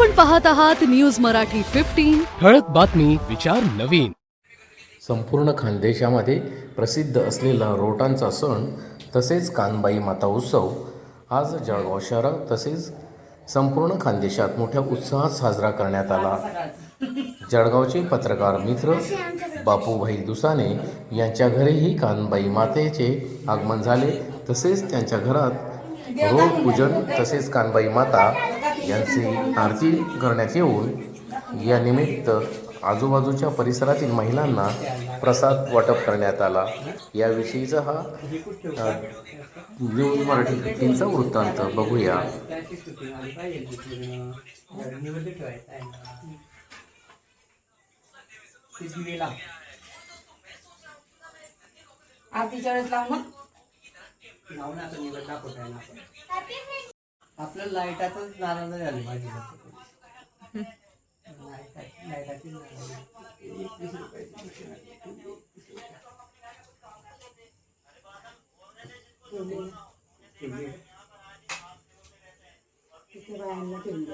आपण पाहत आहात न्यूज मराठी फिफ्टीन ठळक बातमी विचार नवीन. संपूर्ण खानदेशामध्ये प्रसिद्ध असलेला रोटांचा सण तसेच कानबाई माता उत्सव आज जळगाव शहरात तसेच संपूर्ण खानदेशात मोठ्या उत्साहात साजरा करण्यात आला. जळगावचे पत्रकार मित्र बापूभाई दुसाने यांच्या घरीही कानबाई मातेचे आगमन झाले. तसेच त्यांच्या घरात रोड पूजन तसेच कानबाई माता यांची आरती करण्यात येऊन या निमित्त आजूबाजूच्या परिसरातील महिलांना प्रसाद वाटप करण्यात आला. याविषयीचा हा न्यूज मराठी फिफ्टीनचा वृत्तांत बघूया. आरतीच्या वेळेस लावू मग आपलं लाईटाचंच नाराज झाली माझी लाईटाची एकवीस रुपयाची तिथे बायांना ठेवून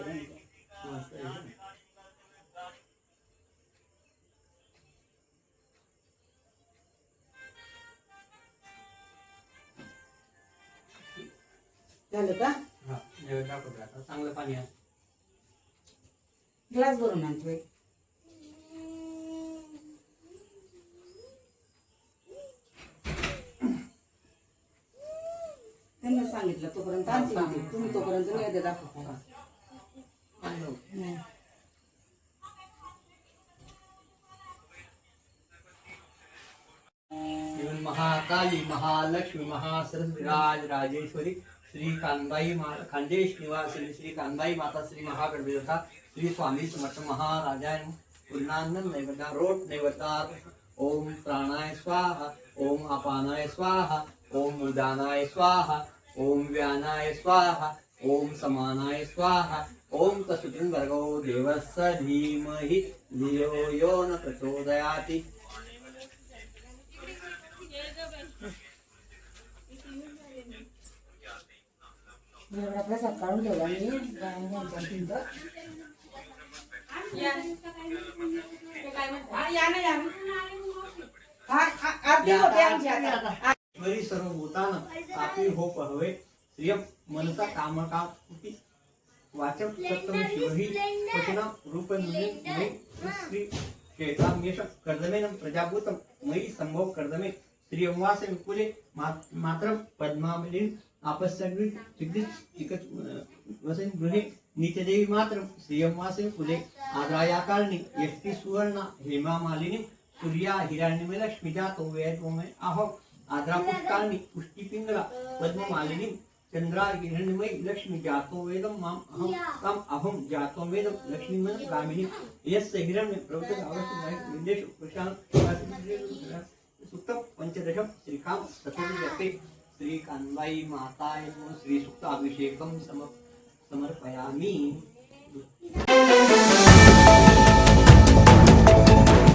झालं का? हा, दाखवतो आता. चांगलं पाणी आहे ग्लास भरून आणतोय त्यांना सांगितलं तोपर्यंत आणते मी. तुम्ही तोपर्यंत नैवेद्य दाखवा हं. श्री महाकाली महालक्ष्मी महासरस्वती राज राजेश्वरी श्री कानबाई मा खानदेश निवासिनी श्री कानबाई माता श्री महागणपतीचा श्री स्वामी समर्थ महाराजाय पूर्णानंद नैवेद्या रोट नैवेद्यात ओम प्राणाय स्वाहा ओम अपानाय स्वाहा ओम उदानाय स्वाहा ओम व्यानाय स्वाहा ओम समानाय स्वाहा ओम तसुतृन भर्गो देवस्य धीमहि धियो यो न प्रचोदयाति। एवढा प्रसाद काढून ठेवला मी सर्व भूतान आपली हो पहवे श्रिय मनसा काम काम वाचक सप्तम शिवही रूप श्री यश कर्दमेन प्रजाभूतम मयी संभव कर्दमे. श्री उवास विपुले मात्र पद्मावलीन आपस्तग्री जगदीश एकच वसन गृहे नित्यदेवी मात्र श्रियमासे फुले आद्राया काळनी यष्टी सुवर्णा हेमा मालिनी सूर्या हिरण्यमे लक्ष्मीजा तो वेद ओमे आहो आद्रा पुष्काळनी पुष्टीपिंगला पद्म मालिनी चंद्रा हिरण्यमय लक्ष्मी जातो वेदम माम अहम तम अहम जातो वेदम लक्ष्मी मन गामिनी यस्य हिरण्य प्रवचन अवश्य विदेश प्रशांत सुक्त पंचदश श्रीकाम चतुर्दशे श्री कान्बाई माताय श्री सुक्त अभिषेकम सम समर्पयामी।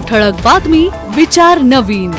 ठळक बातमी विचार नवीन.